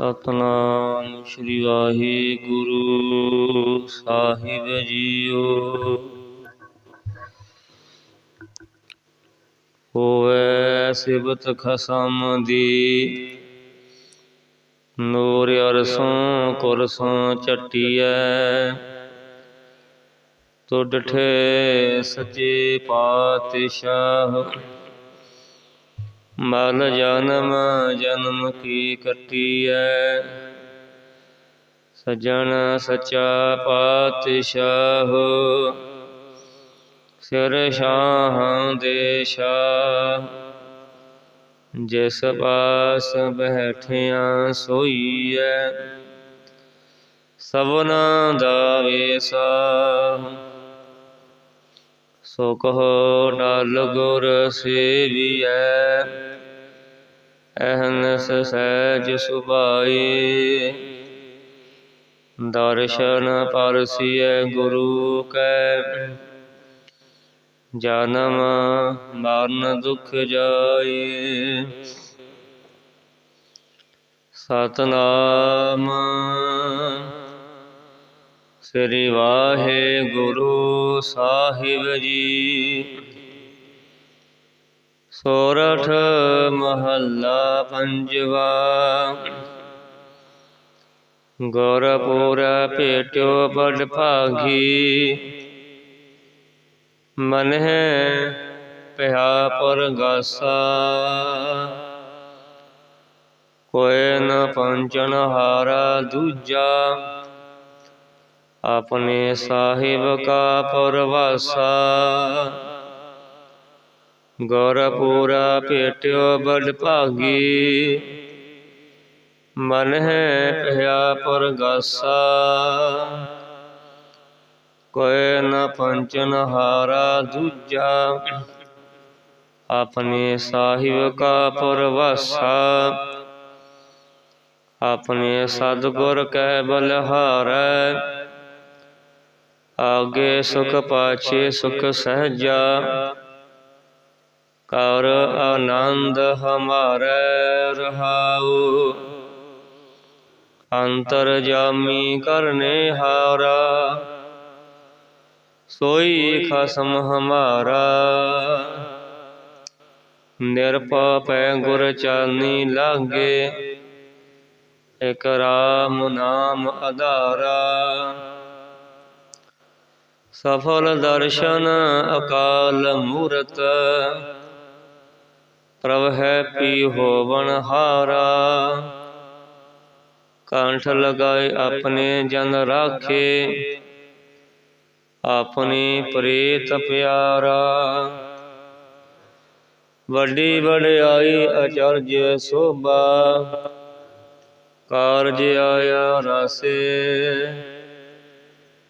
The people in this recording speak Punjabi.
ਸਤਨਾਮ ਸ੍ਰੀ ਵਾਹਿਗੁਰੂ ਸਾਹਿਬ ਜੀਓ। ਹੋਵੇ ਸਿਬਤ ਖਸਮ ਦੀ, ਨੂਰ ਅਰਸੋਂ ਕੁਰਸੋਂ ਚਟੀਐ ਤੋ ਡਠੇ ਸੱਚੇ ਪਾਤਸ਼ਾਹ ਮਲ ਜਨਮ ਜਨਮ ਕੀ ਕੱਟੀ ਕੱਟੀਐ ਸਜਣ ਸੱਚਾ ਪਾਤਸ਼ਾਹ, ਸਿਰ ਸ਼ਾਹਾਂ ਦੇ ਸ਼ਾਹ। ਜਿਸ ਪਾਸ ਬੈਠਿਆ ਸੋਈਐ, ਸਭਨਾ ਦਾ ਵੇਸਾ। ਸੋ ਕਹੋ ਡਲ ਗੁਰ ਸੇਵੀਐ ਅਹਨਸ ਸਹਿਜ ਸੁਭਾਈ। ਦਰਸ਼ਨ ਪਰਸੀਐ ਗੁਰੂ ਕੈ, ਜਨਮ ਮਰਨ ਦੁਖ ਜਾਏ ਸਤਨਾਮ ਸ੍ਰੀ ਵਾਹਿਗੁਰੂ ਸਾਹਿਬ ਜੀ। ਸੋਰਠ ਮਹੱਲਾ ਪੰਜਵਾ। ਗੁਰਪੁਰ ਭੇਟਿਓ ਬੜ ਭਾਗੀ। ਮਨ ਹੈ ਪਿਆ ਪਰਗਾਸਾ ਕੋਇ ਨ ਪੰਚਨ ਹਾਰਾ ਦੂਜਾ। ਆਪਣੇ ਸਾਹਿਬ ਕਾ ਪਰਵਾਸਾ। ਗੁਰਪੂਰਾ ਭੇਟਿਓ ਬੜ ਭਾਗੀ। ਮਨ ਹੈ ਪਿਆ ਪਰਗਾਸਾ। ਕੋਇ ਨ ਪੰਚਨ ਹਾਰਾ ਦੂਜਾ। ਆਪਣੇ ਸਾਹਿਬ ਕਾ ਪਰਵਾਸਾ। ਆਪਣੇ ਸਤਿਗੁਰ ਕੈ ਬਲਹਾਰੈ। ਆਗੇ ਸੁਖ ਪਾਛੇ ਸੁਖ ਸਹਜਾ। ਕਰ ਆਨੰਦ ਹਮਾਰੇ ਰਹਾਉ। ਅੰਤਰ ਜਾਮੀ ਕਰਨੇ ਹਾਰਾ। ਸੋਈ ਖਸਮ ਹਮਾਰਾ। ਨਿਰਪੈ ਗੁਰ ਚਾਨੀ ਲਾਗੇ। ਇਕ ਰਾਮ ਨਾਮ ਆਧਾਰਾ ਸਫਲ ਦਰਸ਼ਨ ਅਕਾਲ ਮੂਰਤ। ਪ੍ਰਭ ਹੈ ਪੀ ਹੋਵਨ ਹਾਰਾ। ਕੰਠ ਲਗਾਏ ਆਪਣੇ ਜਨ ਰਾਖੇ। ਆਪਣੇ ਪ੍ਰੀਤ ਪਿਆਰਾ। ਵੱਡੀ ਵਡਿਆਈ ਅਚਰਜ ਸੋਭਾ। ਕਾਰਜ ਆਇਆ ਰਸੇ।